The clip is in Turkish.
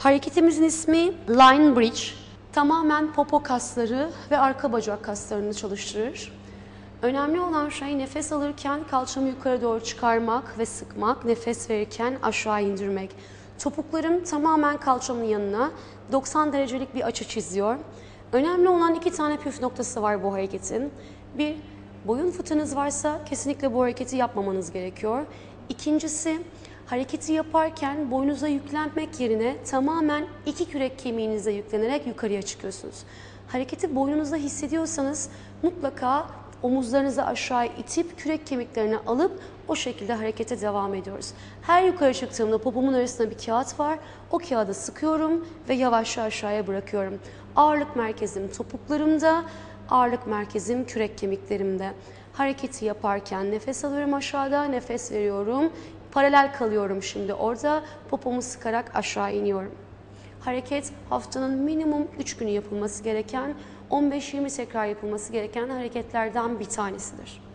Hareketimizin ismi Line Bridge. Tamamen popo kasları ve arka bacak kaslarını çalıştırır. Önemli olan şey nefes alırken kalçamı yukarı doğru çıkarmak ve sıkmak, nefes verirken aşağı indirmek. Topuklarım tamamen kalçamın yanına 90 derecelik bir açı çiziyor. Önemli olan iki tane püf noktası var bu hareketin. Bir, boyun fıtığınız varsa kesinlikle bu hareketi yapmamanız gerekiyor. İkincisi, hareketi yaparken boynunuza yüklenmek yerine tamamen iki kürek kemiğinize yüklenerek yukarıya çıkıyorsunuz. Hareketi boynunuzda hissediyorsanız mutlaka omuzlarınızı aşağı itip kürek kemiklerini alıp o şekilde harekete devam ediyoruz. Her yukarı çıktığımda popomun arasında bir kağıt var. O kağıdı sıkıyorum ve yavaşça aşağıya bırakıyorum. Ağırlık merkezim topuklarımda, ağırlık merkezim kürek kemiklerimde. Hareketi yaparken nefes alıyorum aşağıda, nefes veriyorum. Paralel kalıyorum şimdi orada. Popomu sıkarak aşağı iniyorum. Hareket haftanın minimum 3 günü yapılması gereken, 15-20 tekrar yapılması gereken hareketlerden bir tanesidir.